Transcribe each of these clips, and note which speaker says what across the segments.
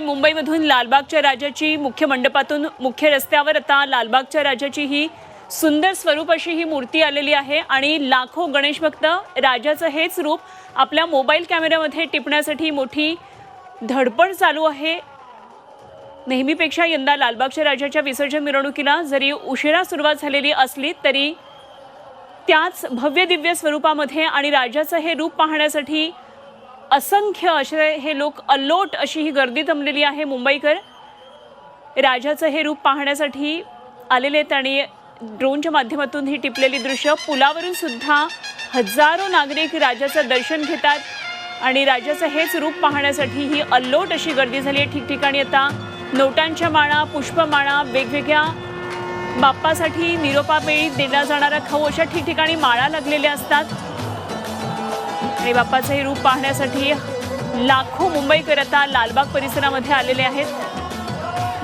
Speaker 1: मुंबईमधून लालबागच्या राजाची मुख्य मंडपातून मुख्य रस्त्यावर आता लालबागच्या राजाची ही सुंदर स्वरूप अशी ही मूर्ती आलेली आहे आणि लाखो गणेश भक्त राजाचं हेच रूप आपल्या मोबाईल कॅमेऱ्यामध्ये टिपण्यासाठी मोठी धडपड चालू आहे. नेहमीपेक्षा यंदा लालबागच्या राजाच्या विसर्जन मिरवणुकीला जरी उशिरा सुरुवात झालेली असली तरी त्याच भव्य दिव्य स्वरूपामध्ये आणि राजाचं हे रूप पाहण्यासाठी असंख्य असे हे लोक अल्लोट अशी ही गर्दी जमलेली आहे मुंबईकर. राजाचं हे रूप पाहण्यासाठी आलेले आहेत आणि ड्रोनच्या माध्यमातून ही टिपलेली दृश्य. पुलावरून सुद्धा हजारो नागरिक राजाचं दर्शन घेतात आणि राजाचं हेच रूप पाहण्यासाठी ही अल्लोट अशी गर्दी झाली आहे. ठिकठिकाणी आता नोटांच्या माळा पुष्पमाळा वेगवेगळ्या बाप्पासाठी निरोपावेळी दिला जाणारा खाऊ अशा ठिकठिकाणी माळा लागलेल्या असतात. आणि बाप्पाचं हे रूप पाहण्यासाठी लाखो मुंबईकर आता लालबाग परिसरामध्ये आलेले आहेत.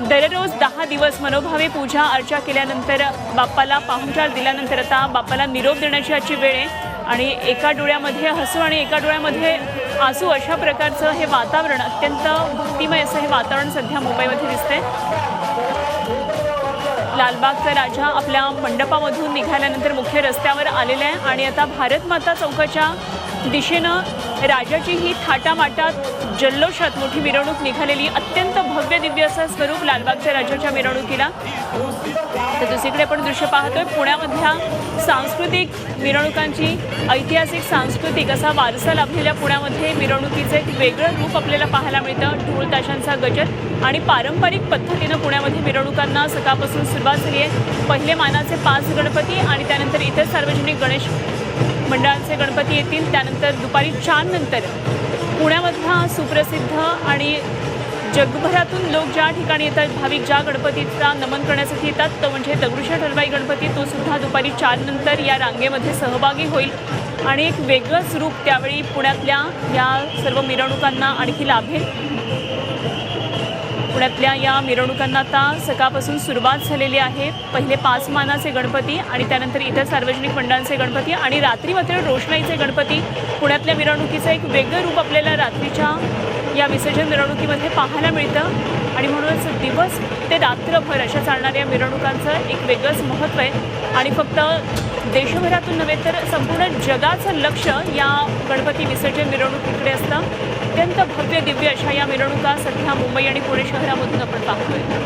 Speaker 1: दररोज दहा दिवस मनोभावे पूजा अर्चा केल्यानंतर बाप्पाला पाहुणचार दिल्यानंतर आता बाप्पाला निरोप देण्याची आजची वेळ आहे. आणि एका डोळ्यामध्ये हसू आणि एका डोळ्यामध्ये आसू अशा प्रकारचं हे वातावरण अत्यंत भक्तिमय असं हे वातावरण सध्या मुंबईमध्ये दिसतंय. लालबागचा राजा आपल्या मंडपामधून निघाल्यानंतर मुख्य रस्त्यावर आलेला आहे. आणि आता भारत माता चौकाच्या दिशेनं राजाची ही थाटामाटात जल्लोषात मोठी मिरवणूक निघालेली अत्यंत भव्य दिव्य असं स्वरूप लालबागच्या राजाच्या मिरवणुकीला. तर दुसरीकडे आपण दृश्य पाहतोय पुण्यामधल्या सांस्कृतिक मिरवणुकांची ऐतिहासिक सांस्कृतिक असा वारसा लाभलेल्या पुण्यामध्ये मिरवणुकीचं एक वेगळं रूप आपल्याला पाहायला मिळतं. ढोल ताशांचा गजर आणि पारंपरिक पद्धतीनं पुण्यामध्ये मिरवणुकांना सकाळपासून सुरुवात झाली आहे. पहिले मानाचे पाच गणपती आणि त्यानंतर इतर सार्वजनिक गणेश मंडळांचे गणपती येतील. त्यानंतर दुपारी चार नंतर पुण्यामधला सुप्रसिद्ध आणि जगभरातून लोक ज्या ठिकाणी येतात भाविक ज्या गणपतीचा नमन करण्यासाठी येतात तो म्हणजे दगडूशेठ हलवाई गणपती. तो सुद्धा दुपारी चार नंतर या रांगेमध्ये सहभागी होईल. आणि एक वेगळंच रूप त्यावेळी पुण्यातल्या या सर्व मिरवणुकांना आणखी लाभेल. पुण्यातल्या या मिरवणुकांना आता सकाळपासून सुरुवात झालेली आहे. पहिले पाच मानाचे गणपती आणि त्यानंतर इतर सार्वजनिक मंडळांचे गणपती आणि रात्री मात्र रोषणाईचे गणपती. पुण्यातल्या मिरवणुकीचं एक वेगळं रूप आपल्याला रात्रीच्या या विसर्जन मिरवणुकीमध्ये पाहायला मिळतं. आणि म्हणूनच दिवस ते रात्रभर अशा चालणाऱ्या मिरवणुकांचं एक वेगळंच महत्त्व आहे. आणि फक्त देशभरातून नव्हे तर संपूर्ण जगाचं लक्ष या गणपती विसर्जन मिरवणुकीकडे असतं. अत्यंत भव्य दिव्य अशा या मिरवणुका सध्या मुंबई आणि पुणे शहरामधून आपण पाहतोय.